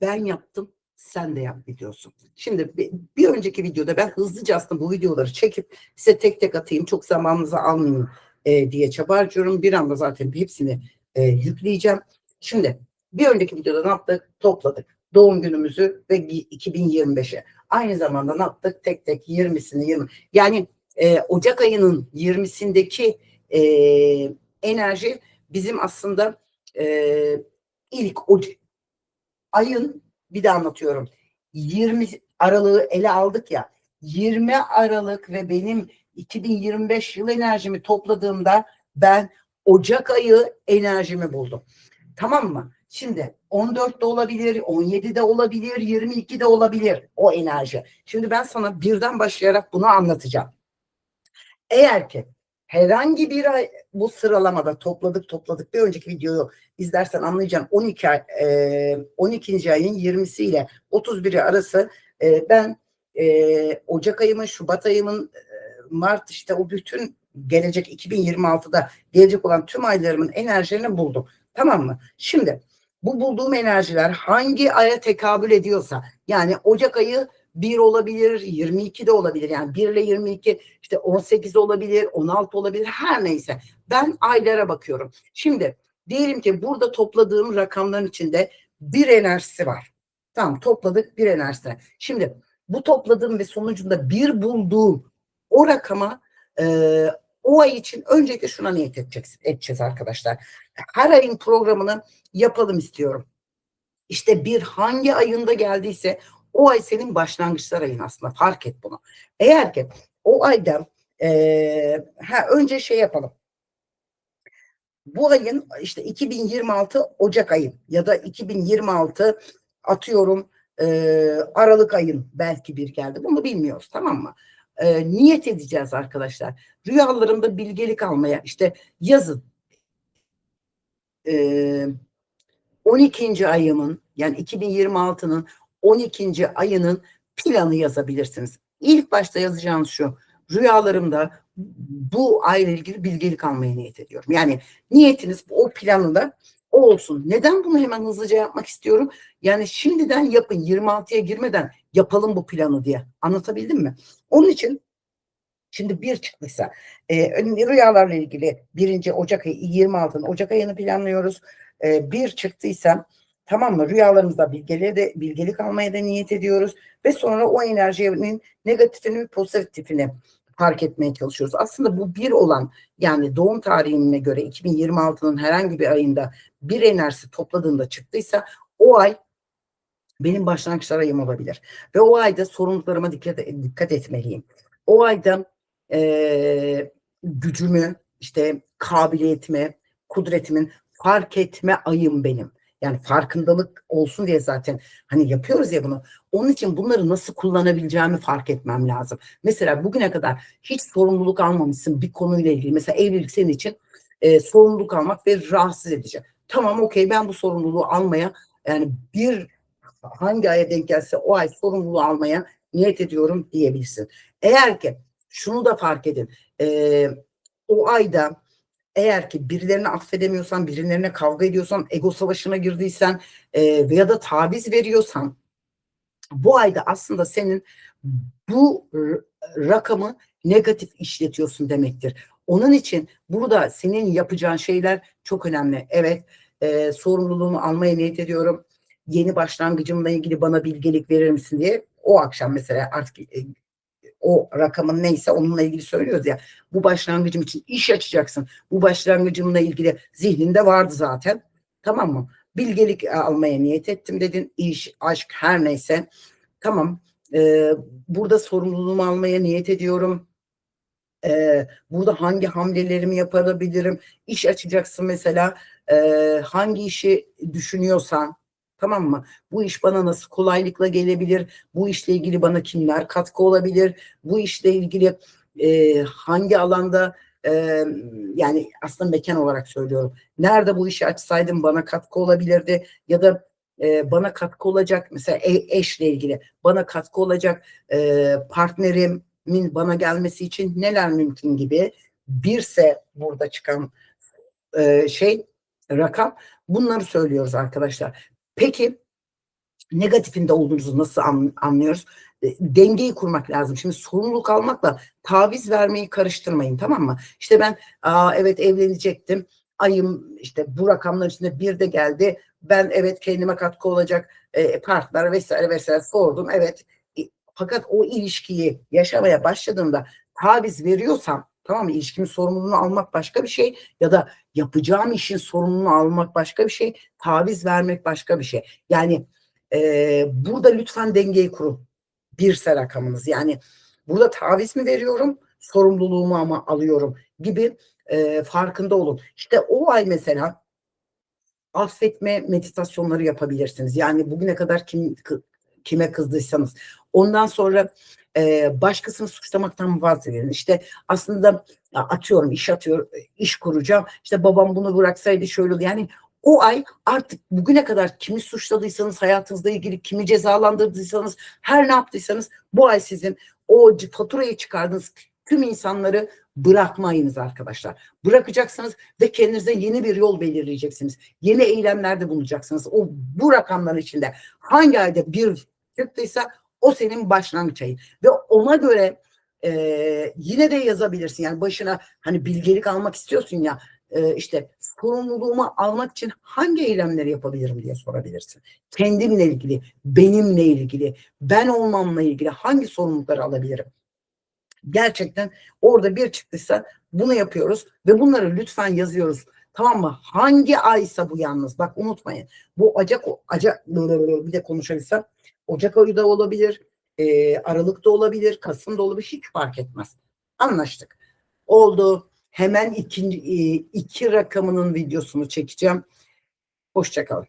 Ben yaptım, sen de yap videosu. Şimdi bir, önceki videoda ben hızlıca aslında bu videoları çekip size tek tek atayım, çok zamanınızı almayayım e, diye çaba harcıyorum. Bir anda zaten hepsini e, yükleyeceğim. Şimdi bir önceki videoda ne yaptık? Topladık. Doğum günümüzü ve 2025'e. Aynı zamanda ne yaptık? Tek tek 20'sini 20. Yani e, Ocak ayının 20'sindeki e, enerji bizim aslında e, ilk Oc- ayın bir de anlatıyorum. 20 Aralık'ı ele aldık ya. 20 Aralık ve benim 2025 yıl enerjimi topladığımda ben Ocak ayı enerjimi buldum. Tamam mı? Şimdi 14 de olabilir, 17 de olabilir, 22 de olabilir o enerji. Şimdi ben sana birden başlayarak bunu anlatacağım. Eğer ki herhangi bir ay bu sıralamada topladık topladık bir önceki videoyu izlersen anlayacaksın 12 ay, e, 12. ayın 20'si ile 31'i arası e, ben e, Ocak ayımın, Şubat ayımın, e, Mart işte o bütün gelecek 2026'da gelecek olan tüm aylarımın enerjilerini buldum. Tamam mı? Şimdi bu bulduğum enerjiler hangi aya tekabül ediyorsa yani Ocak ayı 1 olabilir, 22 de olabilir. Yani 1 ile 22 işte 18 olabilir, 16 olabilir her neyse. Ben aylara bakıyorum. Şimdi diyelim ki burada topladığım rakamların içinde bir enerjisi var. Tamam topladık bir enerjisi. Şimdi bu topladığım ve sonucunda bir bulduğum o rakama e, o ay için öncelikle şuna niyet edeceğiz, edeceğiz arkadaşlar. Her ayın programını yapalım istiyorum. İşte bir hangi ayında geldiyse o ay senin başlangıçlar ayın aslında fark et bunu. Eğer ki o ayda e, ha, önce şey yapalım. Bu ayın işte 2026 Ocak ayın ya da 2026 atıyorum e, Aralık ayın belki bir geldi. Bunu bilmiyoruz tamam mı? E, niyet edeceğiz arkadaşlar. Rüyalarımda bilgelik almaya işte yazın. E, 12. ayımın yani 2026'nın 12. ayının planı yazabilirsiniz. İlk başta yazacağınız şu. Rüyalarımda bu ayla ilgili bilgelik almaya niyet ediyorum. Yani niyetiniz o planı da o olsun. Neden bunu hemen hızlıca yapmak istiyorum? Yani şimdiden yapın 26'ya girmeden yapalım bu planı diye. Anlatabildim mi? Onun için Şimdi bir çıktıysa e, rüyalarla ilgili birinci Ocak ayı 26'ın Ocak ayını planlıyoruz. E, bir çıktıysa tamam mı rüyalarımızda bilgeliğe de bilgelik almaya da niyet ediyoruz ve sonra o enerjinin negatifini ve pozitifini fark etmeye çalışıyoruz. Aslında bu bir olan yani doğum tarihine göre 2026'nın herhangi bir ayında bir enerjisi topladığında çıktıysa o ay benim başlangıçlar ayım olabilir. Ve o ayda sorumluluklarıma dikkat, dikkat etmeliyim. O ayda e, gücümü, işte kabiliyetimi, kudretimin fark etme ayım benim. Yani farkındalık olsun diye zaten hani yapıyoruz ya bunu. Onun için bunları nasıl kullanabileceğimi fark etmem lazım. Mesela bugüne kadar hiç sorumluluk almamışsın bir konuyla ilgili. Mesela evlilik senin için e, sorumluluk almak ve rahatsız edici. Tamam okey ben bu sorumluluğu almaya yani bir hangi aya denk gelse o ay sorumluluğu almaya niyet ediyorum diyebilirsin. Eğer ki şunu da fark edin. E, o ayda eğer ki birilerini affedemiyorsan, birilerine kavga ediyorsan, ego savaşına girdiysen e, veya da taviz veriyorsan bu ayda aslında senin bu rakamı negatif işletiyorsun demektir. Onun için burada senin yapacağın şeyler çok önemli. Evet, e, sorumluluğumu almaya niyet ediyorum. Yeni başlangıcımla ilgili bana bilgelik verir misin diye o akşam mesela artık o rakamın neyse onunla ilgili söylüyoruz ya. Bu başlangıcım için iş açacaksın. Bu başlangıcımla ilgili zihninde vardı zaten. Tamam mı? Bilgelik almaya niyet ettim dedin. İş, aşk her neyse. Tamam. Ee, burada sorumluluğumu almaya niyet ediyorum. Ee, burada hangi hamlelerimi yapabilirim? İş açacaksın mesela. Ee, hangi işi düşünüyorsan Tamam mı? Bu iş bana nasıl kolaylıkla gelebilir? Bu işle ilgili bana kimler katkı olabilir? Bu işle ilgili e, hangi alanda e, yani aslında mekan olarak söylüyorum. Nerede bu işi açsaydım bana katkı olabilirdi ya da e, bana katkı olacak mesela e, eşle ilgili bana katkı olacak e, partnerimin bana gelmesi için neler mümkün gibi birse burada çıkan e, şey rakam. Bunları söylüyoruz arkadaşlar. Peki negatifinde olduğunuzu nasıl an- anlıyoruz? E, dengeyi kurmak lazım. Şimdi sorumluluk almakla taviz vermeyi karıştırmayın tamam mı? İşte ben aa, evet evlenecektim. Ayım işte bu rakamlar içinde bir de geldi. Ben evet kendime katkı olacak e, partner vesaire vesaire sordum. Evet E, fakat o ilişkiyi yaşamaya başladığımda taviz veriyorsam tamam mı? İlişkimin sorumluluğunu almak başka bir şey ya da yapacağım işin sorumluluğunu almak başka bir şey. Taviz vermek başka bir şey. Yani e, burada lütfen dengeyi kurun. Birse rakamınız. Yani burada taviz mi veriyorum, sorumluluğumu ama alıyorum gibi e, farkında olun. İşte o ay mesela affetme meditasyonları yapabilirsiniz. Yani bugüne kadar kim kime kızdıysanız. Ondan sonra e, başkasını suçlamaktan vazgeçin. İşte aslında atıyorum iş atıyor, iş kuracağım. İşte babam bunu bıraksaydı şöyle. Yani o ay artık bugüne kadar kimi suçladıysanız hayatınızla ilgili kimi cezalandırdıysanız her ne yaptıysanız bu ay sizin o faturayı çıkardığınız tüm insanları bırakmayınız arkadaşlar. Bırakacaksınız ve kendinize yeni bir yol belirleyeceksiniz. Yeni eylemlerde bulunacaksınız. O bu rakamların içinde hangi ayda bir çıktıysa o senin başlangıç ayın. Ve ona göre e, yine de yazabilirsin. Yani başına hani bilgelik almak istiyorsun ya e, işte sorumluluğumu almak için hangi eylemleri yapabilirim diye sorabilirsin. Kendimle ilgili, benimle ilgili, ben olmamla ilgili hangi sorumlulukları alabilirim? Gerçekten orada bir çıktıysa bunu yapıyoruz ve bunları lütfen yazıyoruz. Tamam mı? Hangi aysa bu yalnız. Bak unutmayın. Bu Ocak, Ocak bir de konuşabilsem. Ocak ayı da olabilir. E, Aralık da olabilir. Kasım da olabilir. Hiç fark etmez. Anlaştık. Oldu. Hemen ikinci, e, iki rakamının videosunu çekeceğim. Hoşçakalın.